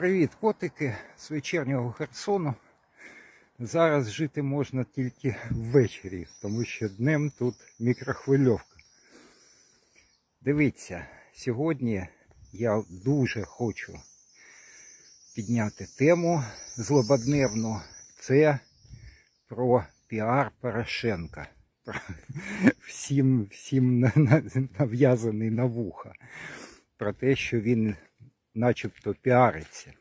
Привіт, котики з вечірнього Херсону. Зараз жити можна тільки ввечері, тому що днем тут мікрохвильовка. Дивіться, сьогодні я дуже хочу підняти тему злободневну. Це про піар Порошенка. Про всім, всім на- на- нав'язаний на вуха. Про те, що він начебто піариться.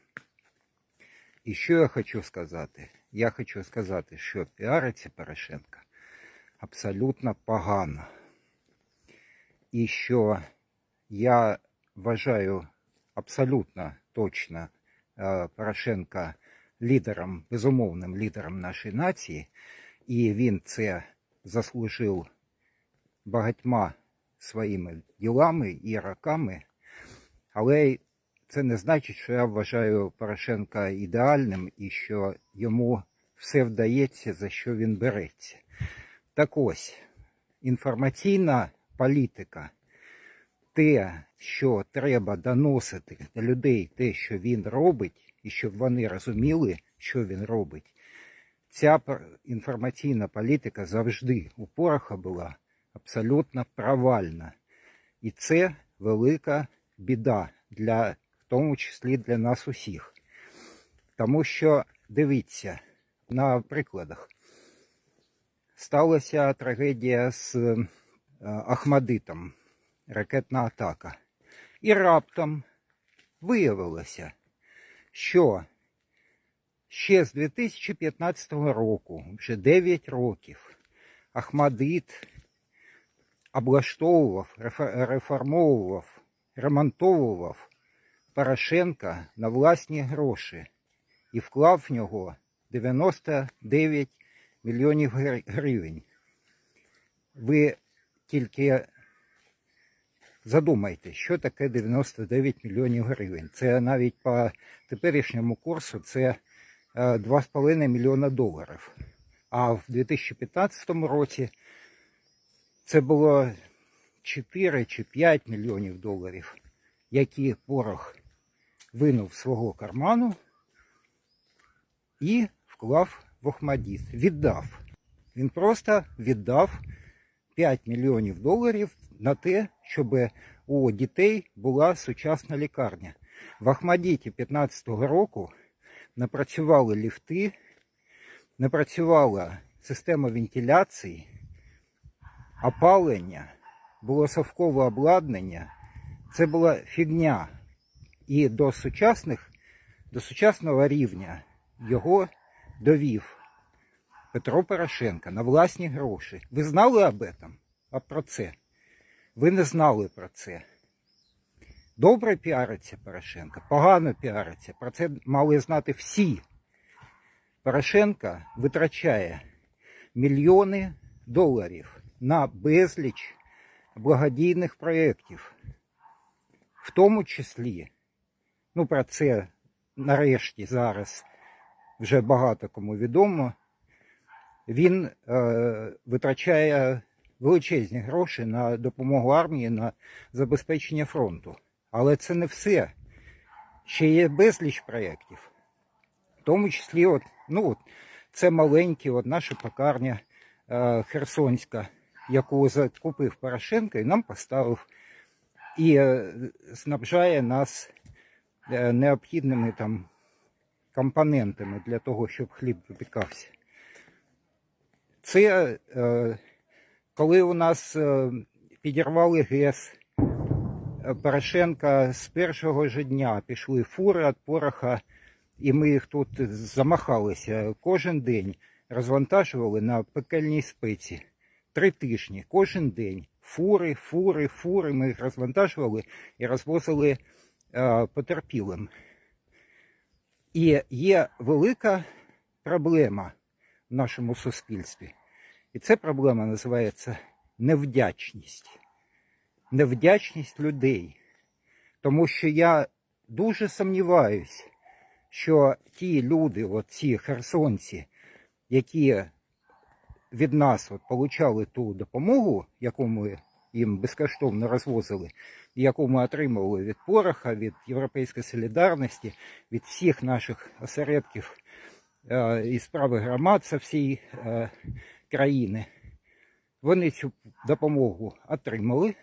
І що я хочу сказати? Я хочу сказати, що піариться Порошенка абсолютно погано. І що я вважаю абсолютно точно е, Порошенка лідером, безумовним лідером нашої нації, і він це заслужив багатьма своїми ділами і роками. Але це не значить, що я вважаю Порошенка ідеальним і що йому все вдається, за що він береться. Так ось, інформаційна політика, те, що треба доносити до людей, те, що він робить, і щоб вони розуміли, що він робить. Ця інформаційна політика завжди у Пороха була абсолютно провальна. І це велика біда для, тому числі для нас усіх. Тому що, дивіться, на прикладах. Сталася трагедія з е, Ахмадитом, ракетна атака. І раптом виявилося, що ще з 2015 року, вже 9 років, Ахмадит облаштовував, реформовував, ремонтовував Порошенка на власні гроші і вклав в нього 99 мільйонів гривень. Ви тільки задумайте, що таке 99 мільйонів гривень. Це навіть по теперішньому курсу це е, 2,5 мільйона доларів. А в 2015 році це було 4 чи 5 мільйонів доларів, які порох винув свого карману і вклав в Охмадіт. Віддав. Він просто віддав 5 мільйонів доларів на те, щоб у дітей була сучасна лікарня. В Ахмадіті 15-го року напрацювали ліфти, напрацювала система вентиляції, опалення, було совкове обладнання. Це була фігня. І до сучасних, до сучасного рівня його довів Петро Порошенко на власні гроші. Ви знали об этом? А про це? Ви не знали про це. Добре піариться Порошенко, погано піариться. Про це мали знати всі. Порошенко витрачає мільйони доларів на безліч благодійних проєктів, в тому числі, ну про це нарешті зараз вже багато кому відомо, він е, витрачає величезні гроші на допомогу армії, на забезпечення фронту. Але це не все. Ще є безліч проєктів. В тому числі, от, ну, от, це маленькі, от наша пекарня е, Херсонська, яку закупив Порошенко і нам поставив, і е, снабжає нас необхідними там компонентами для того, щоб хліб випікався. Це е, коли у нас е, підірвали ГЕС, е, Порошенка з першого ж дня пішли фури від пороха, і ми їх тут замахалися кожен день, розвантажували на пекельній спеці. Три тижні, кожен день. Фури, фури, фури. Ми їх розвантажували і розвозили е, потерпілим. І є велика проблема в нашому суспільстві. І ця проблема називається невдячність. Невдячність людей. Тому що я дуже сумніваюсь, що ті люди, от ці херсонці, які від нас от получали ту допомогу, яку ми їм безкоштовно розвозили, яку ми отримували від Пороха, від Європейської солідарності, від всіх наших осередків і справи громад з всієї е, країни. Вони цю допомогу отримали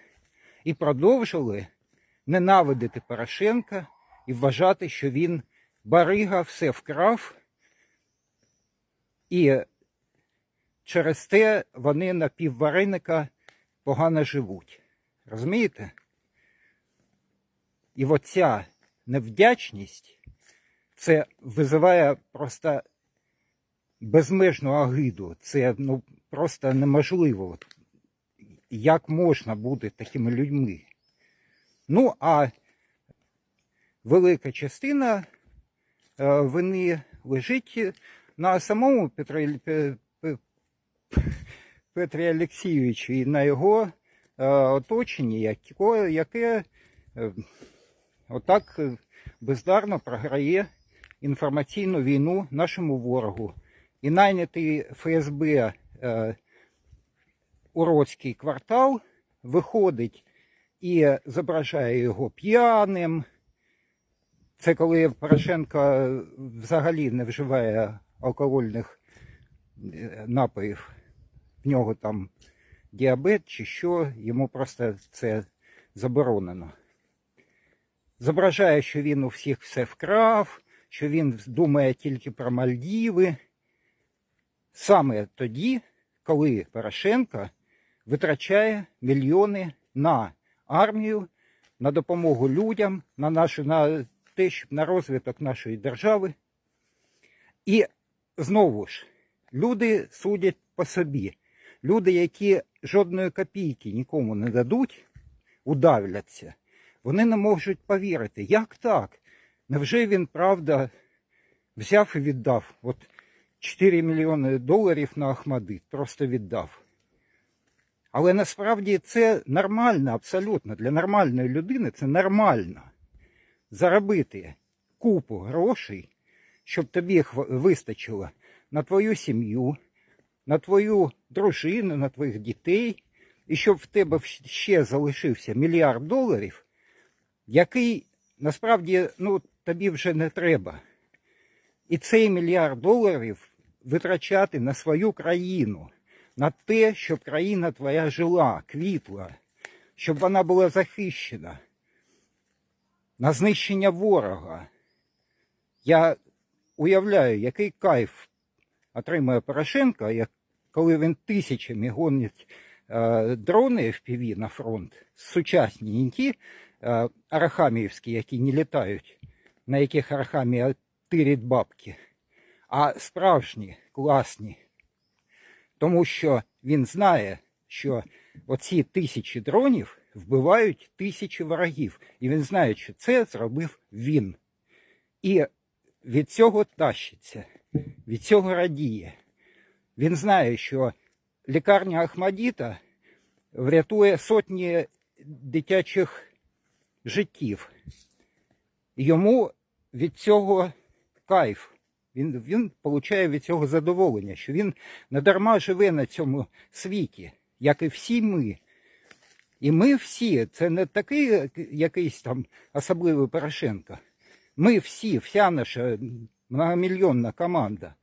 і продовжили ненавидити Порошенка і вважати, що він барига все вкрав. І через те вони на піввареника погано живуть. Розумієте? І оця невдячність це визиває просто безмежну агиду. Це ну, просто неможливо. Як можна бути такими людьми? Ну, а велика частина е, вини лежить на самому Петрі, Пе- Пе- Петрі Олексійовичу і на його е, оточенні, яке, е, отак бездарно програє інформаційну війну нашому ворогу. І найнятий ФСБ е, уродський квартал виходить і зображає його п'яним. Це коли Порошенко взагалі не вживає алкогольних напоїв. В нього там діабет чи що, йому просто це заборонено. Зображає, що він у всіх все вкрав, що він думає тільки про Мальдіви. Саме тоді, коли Порошенко витрачає мільйони на армію, на допомогу людям, на нашу на те, щоб на розвиток нашої держави. І знову ж, люди судять по собі. Люди, які жодної копійки нікому не дадуть, удавляться. Вони не можуть повірити, як так? Невже він правда взяв і віддав? От 4 мільйони доларів на Ахмадит просто віддав. Але насправді це нормально, абсолютно. Для нормальної людини це нормально. Заробити купу грошей, щоб тобі їх вистачило на твою сім'ю, на твою дружину, на твоїх дітей, і щоб в тебе ще залишився мільярд доларів, який насправді ну, тобі вже не треба. І цей мільярд доларів витрачати на свою країну, на те, щоб країна твоя жила, квітла, щоб вона була захищена, на знищення ворога. Я уявляю, який кайф отримує Порошенко, як коли він тисячами гонить е, дрони FPV на фронт, сучасні, не ті е, арахаміївські, які не літають, на яких арахамія тирить бабки, а справжні, класні. Тому що він знає, що оці тисячі дронів вбивають тисячі ворогів. І він знає, що це зробив він. І від цього тащиться, від цього радіє. Він знає, що лікарня Ахмадіта врятує сотні дитячих життів. Йому від цього кайф. Він, він получає від цього задоволення, що він не дарма живе на цьому світі, як і всі ми. І ми всі, це не такий якийсь там особливий Порошенко. Ми всі, вся наша многомільйонна команда,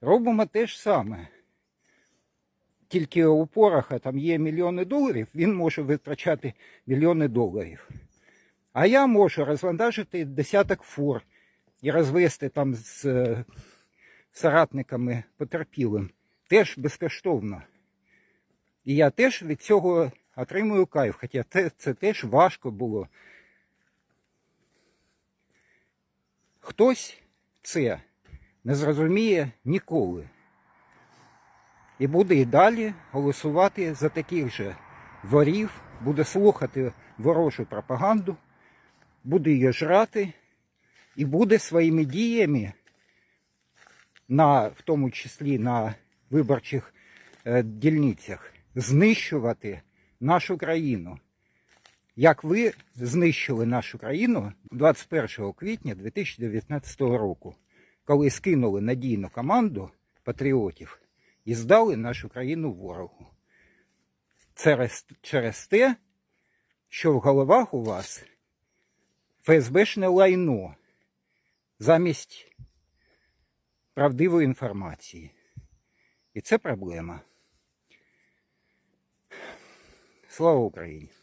робимо те ж саме. Тільки у Пороха там є мільйони доларів, він може витрачати мільйони доларів. А я можу розвантажити десяток фур і розвести там з е, соратниками потерпілим теж безкоштовно. І я теж від цього отримую кайф, хоча це, це теж важко було. Хтось це не зрозуміє ніколи. І буде і далі голосувати за таких же ворів, буде слухати ворожу пропаганду, буде її жрати і буде своїми діями, на, в тому числі на виборчих е, дільницях, знищувати нашу країну. Як ви знищили нашу країну 21 квітня 2019 року, коли скинули надійну команду патріотів і здали нашу країну ворогу. через, через те, що в головах у вас ФСБшне лайно замість правдивої інформації. І це проблема. Слава Україні!